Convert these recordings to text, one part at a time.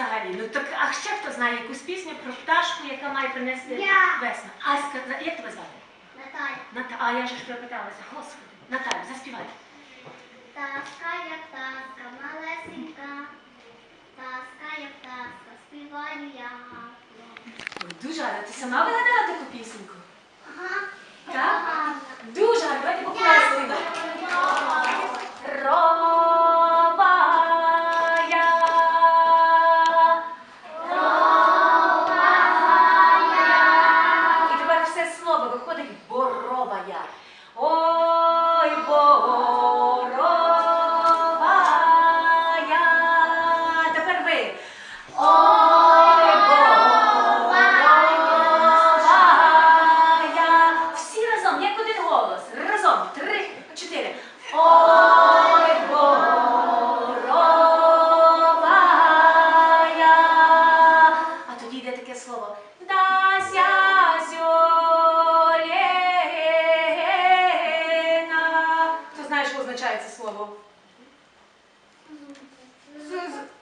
взагалі. Ну так, а ще хто знає якусь пісню про пташку, яка має принести Я. весну? Аська, як тебе звати? Наталя. Ната, а я ж тебе питалася, господи. Наталя, заспівай. Таска як таска, малесенька. Таска як таска, співаю я. Ой, дуже рада, Ти сама вигадала таку пісеньку? Йде таке слово. Дася зьолена. Хто знає, що означає це слово?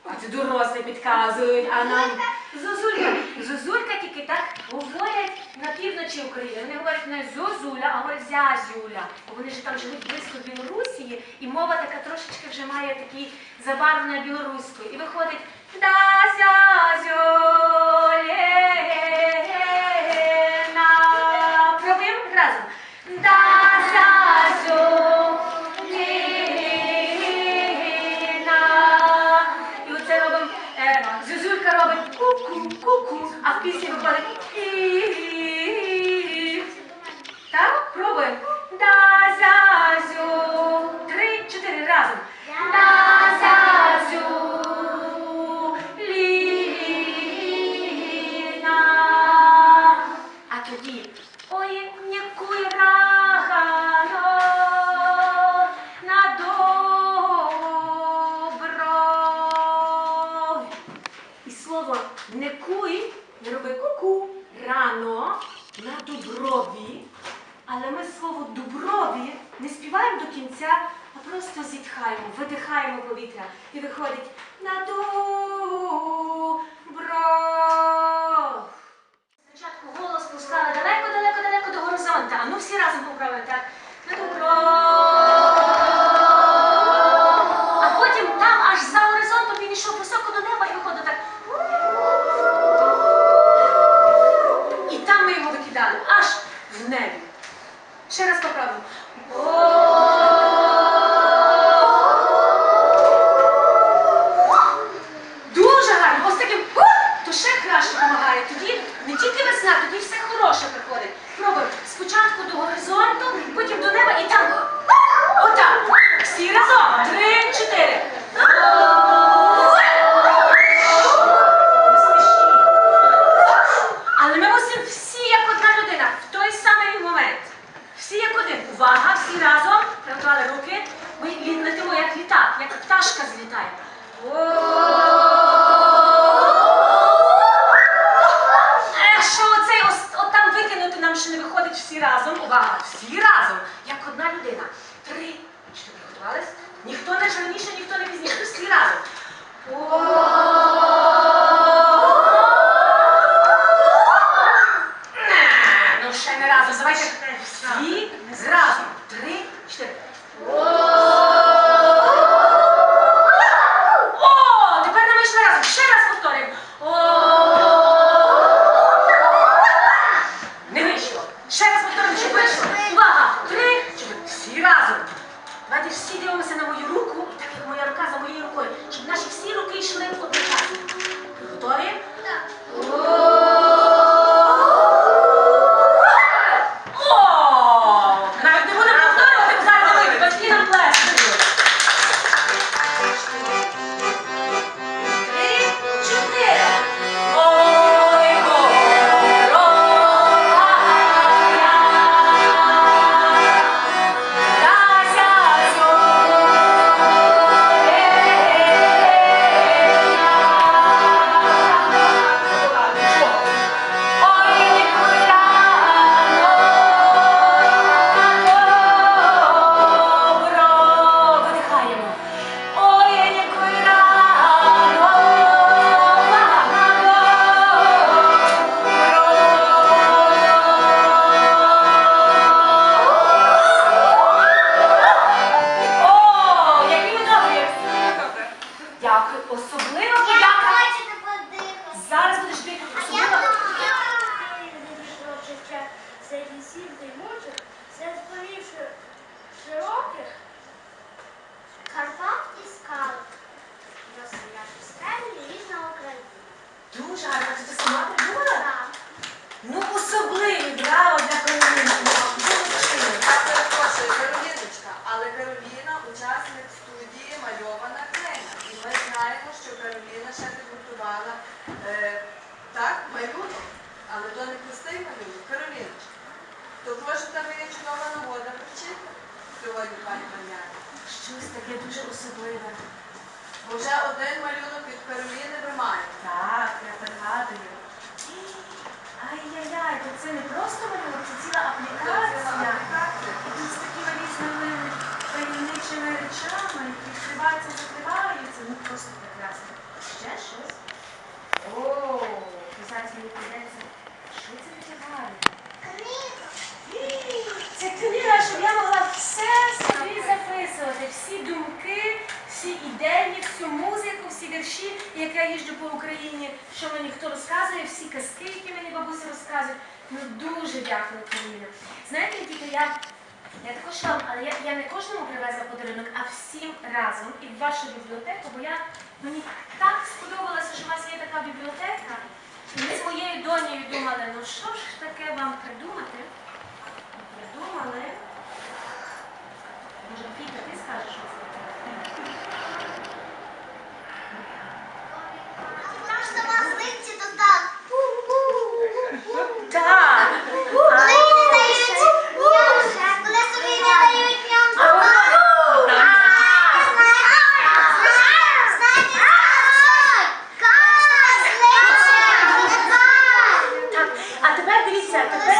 А це дорослі підказують, а нам Зозулька. Зозулька тільки так говорять на півночі України. Вони говорять не Зозуля, а говорять Зязюля. Бо вони ж там живуть близько Білорусії, і мова така трошечки вже має такий забарвлення білоруською. І виходить 다셔줘 예. Співаємо до кінця, а просто зітхаємо, видихаємо повітря. І виходить на добро. Спочатку голос пускали далеко, далеко, далеко до горизонта. А ну всі разом поправимо так. На добро. Учасник студії Мальована Книга. І ми знаємо, що Кароліна ще підготувала е, так, малюнок, але то не простий малюнок. Кароліночка, то може тебе є чудова нагода привчити сьогодні пані Мар'яні. Щось таке дуже особливе. Бо вже один малюнок від Кароліни ви маєте. Так, я пригадую. Ай-яй-яй, то це не просто малюнок, це ціла аплікація. І тут з такими різними таємничими речами, які відкриваються, закриваються. Ну просто прекрасно. Ще щось? О, зараз мені прийдеться. Що це таке гарне? Це книга, щоб я могла все собі записувати, всі думки, всі ідеї, всю музику, всі вірші, як я їжджу по Україні, що мені хто розказує, всі казки, які мені бабуся розказують. Ну дуже дякую, Кароліна. Знаєте, тільки я, я також вам, але я, я не кожному привезла подарунок, а всім разом і в вашу бібліотеку, бо я мені так сподобалося, що у вас є така бібліотека. І ми з моєю донею думали, ну що ж таке вам придумати? Придумали. Може, Віка, ти скажеш, що це? at the.